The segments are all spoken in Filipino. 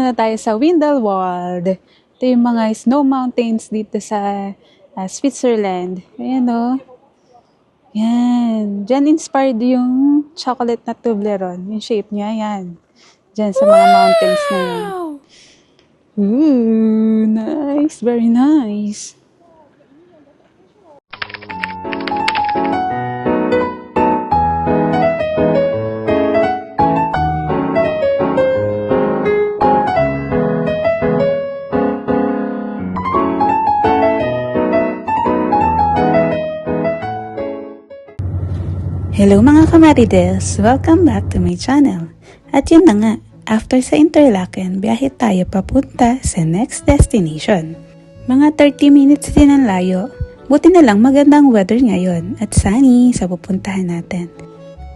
nandito na tayo sa Windelwald. Ito yung mga snow mountains dito sa uh, Switzerland. Ayan o. Yan. Diyan inspired yung chocolate na Toblerone. Yung shape niya, yan. Diyan sa mga mountains na yan. Ooh, nice. Very nice. Hello mga kamarides! Welcome back to my channel. At yun na nga, after sa Interlaken, biyahe tayo papunta sa next destination. Mga 30 minutes din ang layo. Buti na lang magandang weather ngayon at sunny sa pupuntahan natin.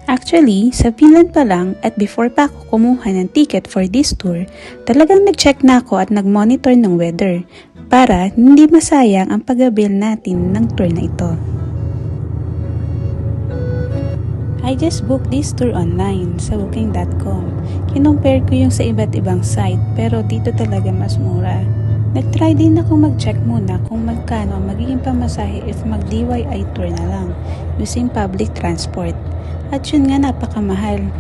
Actually, sa Finland pa lang at before pa ako kumuha ng ticket for this tour, talagang nag-check na ako at nag-monitor ng weather para hindi masayang ang pag-avail natin ng tour na ito. I just booked this tour online sa booking.com. Kinompare ko yung sa iba't ibang site pero dito talaga mas mura. Nag-try din ako mag-check muna kung magkano ang magiging pamasahe if mag-DIY tour na lang using public transport. At yun nga napakamahal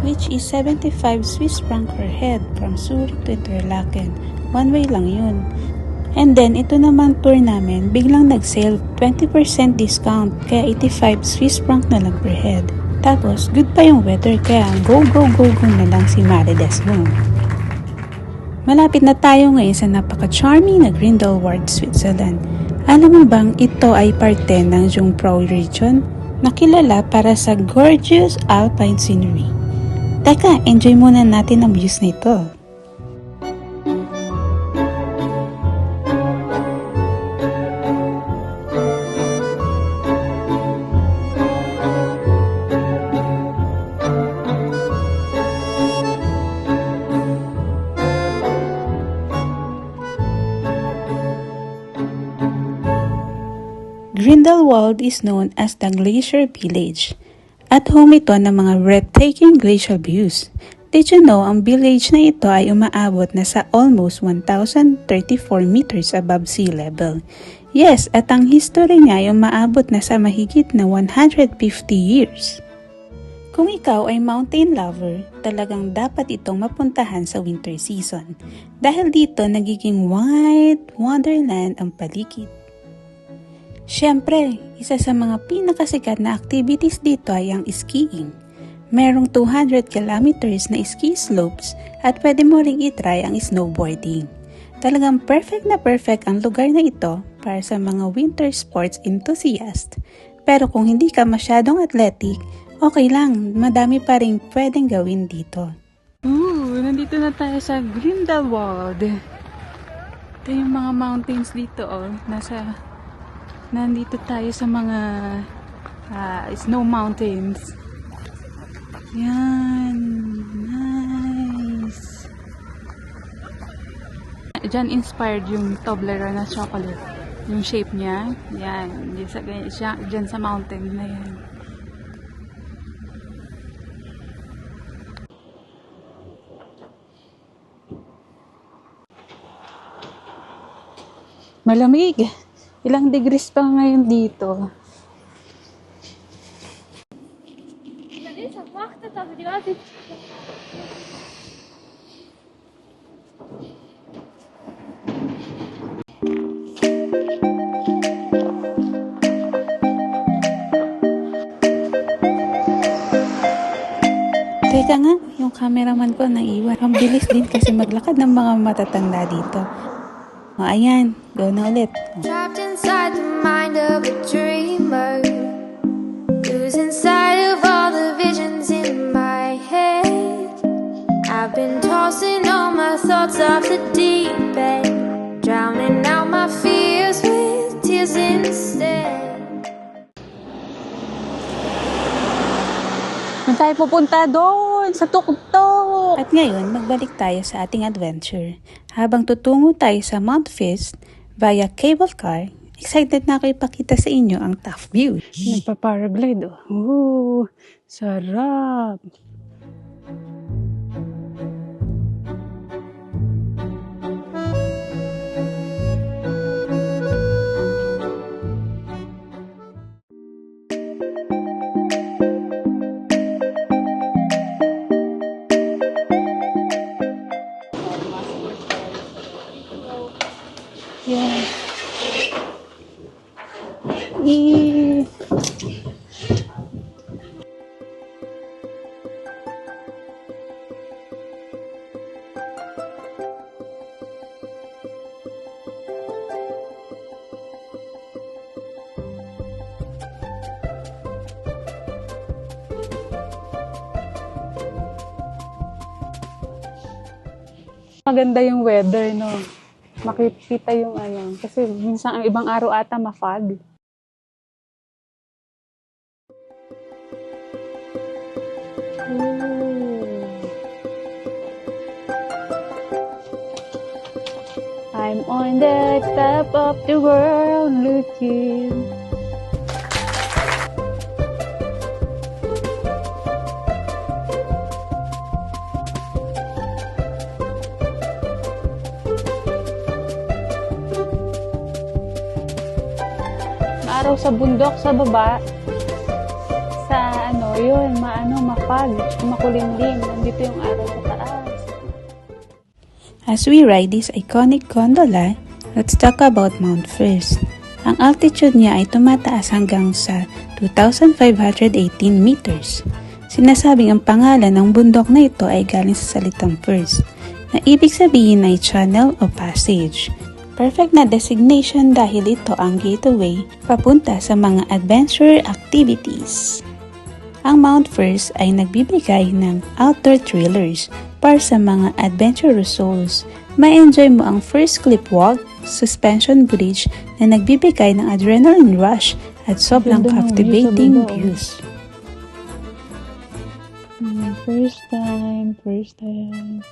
which is 75 Swiss franc per head from Zurich to Interlaken. One way lang yun. And then, ito naman tour namin, biglang nag-sale, 20% discount, kaya 85 Swiss franc na lang per head. Tapos, good pa yung weather kaya go go go go na lang si Marides mo. Malapit na tayo ngayon sa napaka-charming na Grindelwald, Switzerland. Alam mo bang ito ay parte ng Jungfrau region na kilala para sa gorgeous alpine scenery. Teka, enjoy muna natin ang views na Grindelwald is known as the Glacier Village. At home ito ng mga breathtaking glacial views. Did you know ang village na ito ay umaabot na sa almost 1,034 meters above sea level. Yes, at ang history niya ay umaabot na sa mahigit na 150 years. Kung ikaw ay mountain lover, talagang dapat itong mapuntahan sa winter season. Dahil dito nagiging white wonderland ang paligid. Siyempre, isa sa mga pinakasikat na activities dito ay ang skiing. Merong 200 kilometers na ski slopes at pwede mo ring itry ang snowboarding. Talagang perfect na perfect ang lugar na ito para sa mga winter sports enthusiast. Pero kung hindi ka masyadong athletic, okay lang, madami pa rin pwedeng gawin dito. Ooh, nandito na tayo sa Grindelwald. Ito yung mga mountains dito, oh. Nasa nandito tayo sa mga uh, snow mountains. Yan. Nice. Diyan inspired yung Toblerone na chocolate. Yung shape niya. Yan. Diyan sa, sa mountain na yan. Malamig. Ilang degrees pa ngayon dito? Teka nga, yung cameraman ko naiwan. Ang bilis din kasi maglakad ng mga matatanda dito. O, ayan. Go na ulit. Trapped off the deep end Drowning out my fears with tears instead Saan tayo pupunta doon? Sa tuktok! At ngayon, magbalik tayo sa ating adventure. Habang tutungo tayo sa Mount Fist via cable car, excited na ako ipakita sa inyo ang top view. Nagpa-paraglide oh. Ooh, sarap! Maganda yung weather, no? Makikita yung ano. Kasi minsan ang ibang araw ata mafag. I'm on the top of the world looking. Sa bundok, sa baba. Sa ano, yun, maano, mapag, makulimlim. Nandito yung araw sa taas. As we ride this iconic gondola, let's talk about Mount First. Ang altitude niya ay tumataas hanggang sa 2,518 meters. Sinasabing ang pangalan ng bundok na ito ay galing sa salitang first, na ibig sabihin ay channel o passage. Perfect na designation dahil ito ang gateway papunta sa mga adventure activities. Ang Mount First ay nagbibigay ng outdoor thrillers para sa mga adventurous souls. Ma-enjoy mo ang first cliff walk, suspension bridge na nagbibigay ng adrenaline rush at sobrang captivating oh. views. Hmm, First time, first time.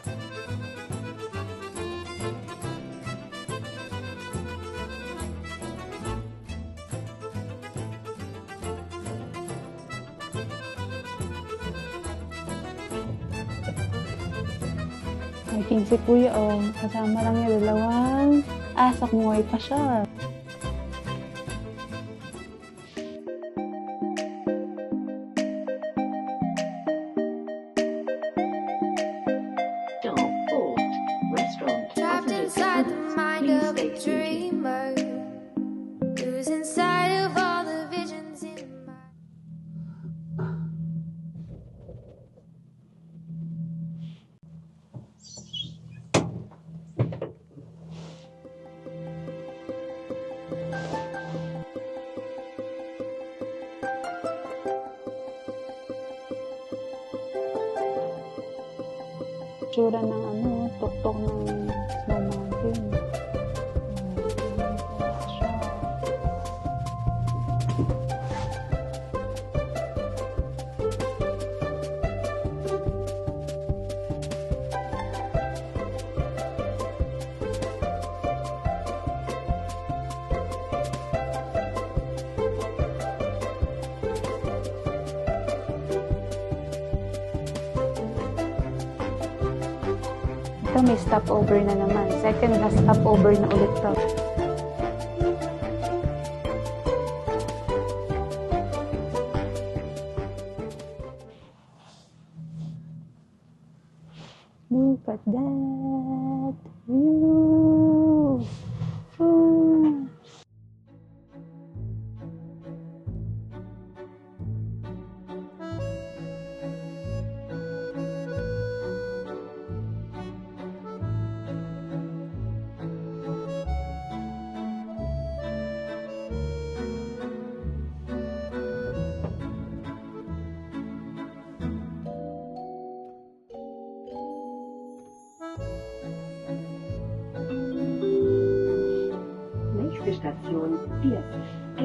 Hiking si Kuya, oh. Kasama lang niya dalawang asak muhay pa siya. Tsura ng ano, tuktok ng Ito may stopover na naman. Second na stopover na ulit to.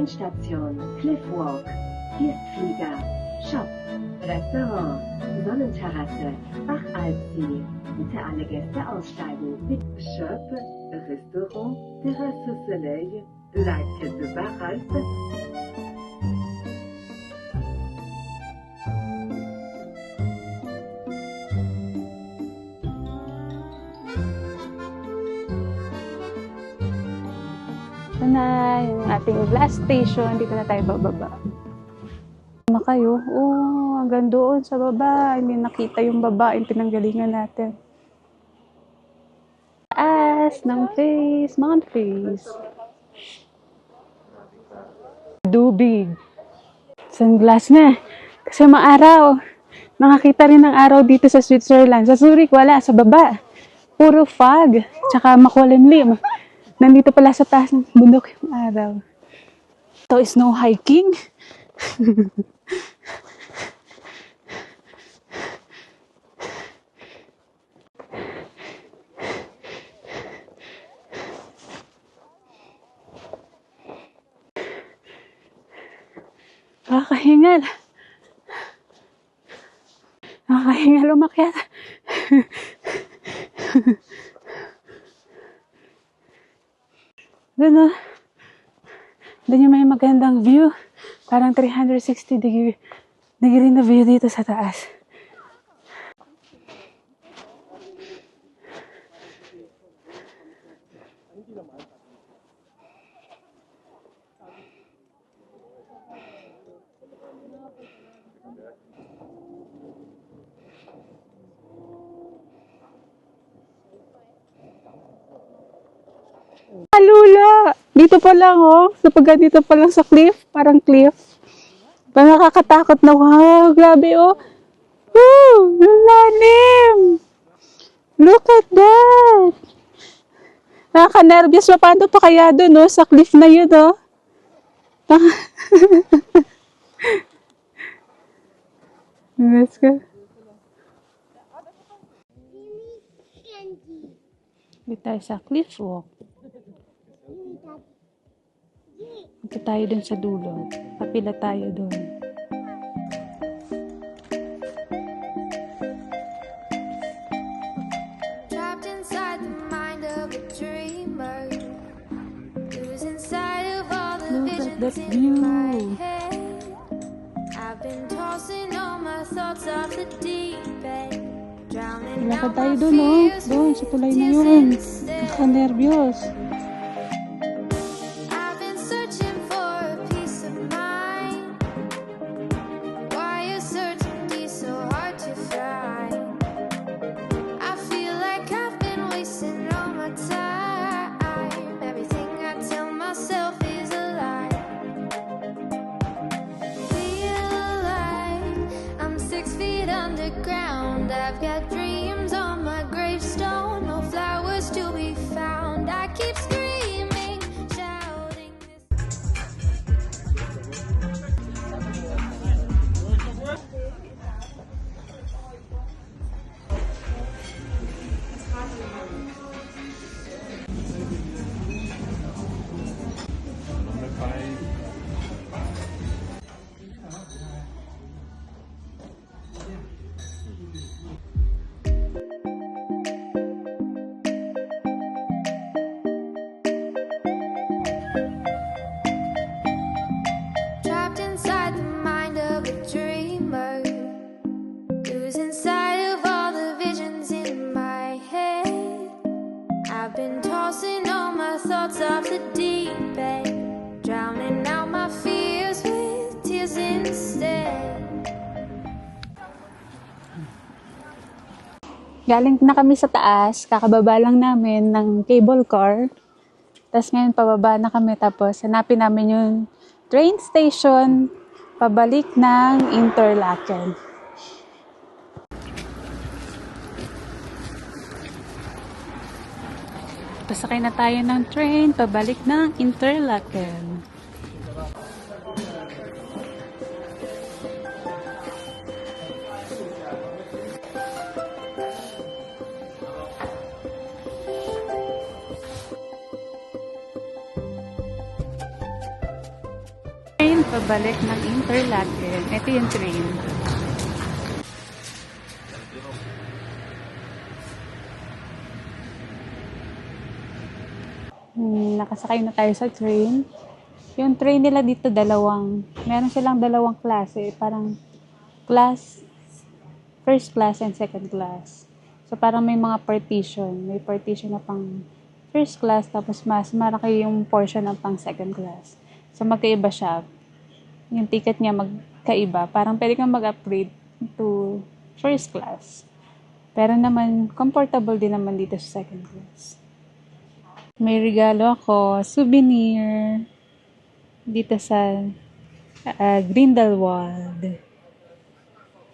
Endstation Cliffwalk. Firstflieger. Shop. Restaurant. Sonnenterrasse. Bachalpsee. Bitte alle Gäste aussteigen. Shop. Restaurant. Terrasse Soleil. Lac de ating last station. Dito na tayo bababa. Tama kayo? Oo, hanggang doon sa baba. Hindi nakita yung baba, yung pinanggalingan natin. Taas ng face, Mount Face. Dubig. Sunglass na. Kasi maaraw. Nakakita rin ng araw dito sa Switzerland. Sa Zurich, wala. Sa baba. Puro fog. Tsaka makulimlim. Nandito pala sa taas ng bundok yung araw. Ito is no hiking. Nakakahingal. Nakakahingal umakyat. Doon. Doon yung may magandang view. Parang 360 degree, degree na view dito sa taas. Dito pa lang, oh. Sapagkat dito pa lang sa cliff. Parang cliff. Parang nakakatakot na, wow, grabe, oh. Woo! Lalim! Look at that! Nakaka-nervous pa. Paano pa kaya doon, oh? Sa cliff na yun, oh. Let's go. Dito tayo sa cliff walk. Punta tayo dun sa dulo. Papila tayo dun. Look at that view. my head. I've been tossing all my thoughts off the deep end. Drowning Lakad tayo dun, oh. Doon, sa tulay na yun. instead. Nakaka-nervyos. Galing na kami sa taas. Kakababa lang namin ng cable car. Tapos ngayon pababa na kami. Tapos hanapin namin yung train station pabalik ng Interlaken. Pasakay na tayo ng train pabalik ng Interlaken. Pabalik ng Interlaken. Ito yung train. Hmm, nakasakay na tayo sa train. Yung train nila dito dalawang, meron silang dalawang klase. Parang class, first class and second class. So parang may mga partition. May partition na pang first class tapos mas malaki yung portion ng pang second class. So magkaiba siya. Yung ticket niya magkaiba. Parang pwede kang mag-upgrade to first class. Pero naman, comfortable din naman dito sa second class. May regalo ako, souvenir. Dito sa uh, Grindelwald.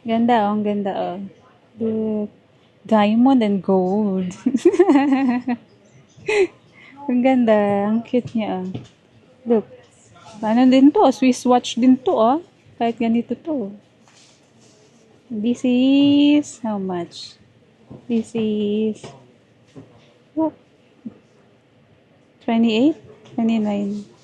Ganda oh, ang ganda oh. Look. Diamond and gold. ang ganda, ang cute niya oh. Look. Ano din to, Swiss watch din to oh. Kahit ganito to. This is how much? This is what? 28? 29.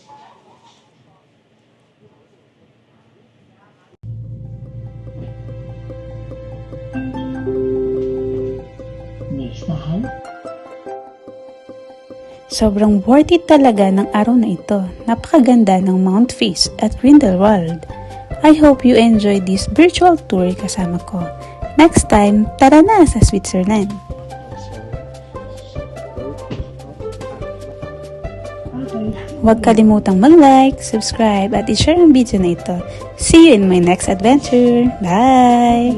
Sobrang worth it talaga ng araw na ito. Napakaganda ng Mount Face at Grindelwald. I hope you enjoy this virtual tour kasama ko. Next time, tara na sa Switzerland. Huwag kalimutang mag-like, subscribe, at i-share ang video na ito. See you in my next adventure. Bye!